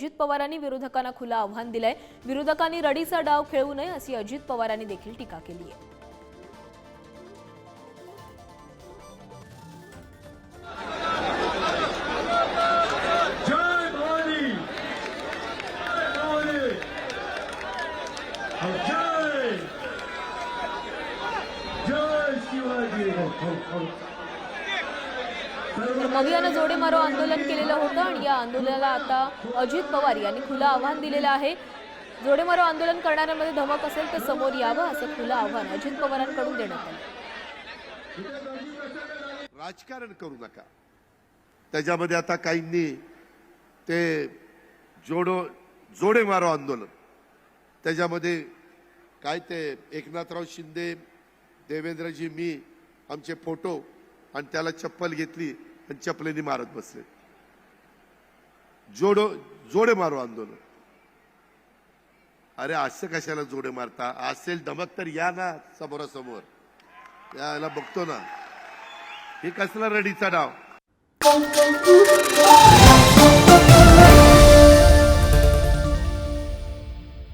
अजित पवारांनी विरोधकांना खुलं आव्हान दिलंय. विरोधकांनी रडीचा डाव खेळू नये अशी अजित पवारांनी देखील टीका केली आहे. जय भवानी! जय जोडे मारो आंदोलन केलेलं होतं आणि या आंदोलनाला आता अजित पवार यांनी खुलं आव्हान दिलेलं आहे. जोडे मारो आंदोलन करणाऱ्यांमध्ये धमक असेल तर समोर यावं असं खुलं आव्हान अजित पवारांकडून देण्यात आलं. राजकारण करू नका. त्याच्यामध्ये आता काहींनी ते जोडो जोडे मारो आंदोलन. त्याच्यामध्ये काय ते एकनाथराव शिंदे देवेंद्रजी मी आमचे फोटो आणि त्याला चप्पल घेतली. आणि चपलेने मारत बसले. जोडो जोडे मारो आंदोलन. अरे असं कशाला जोडे मारता? असेल धमक तर या ना समोरासमोर. याला बघतो ना. हे कसला रडीचा डाव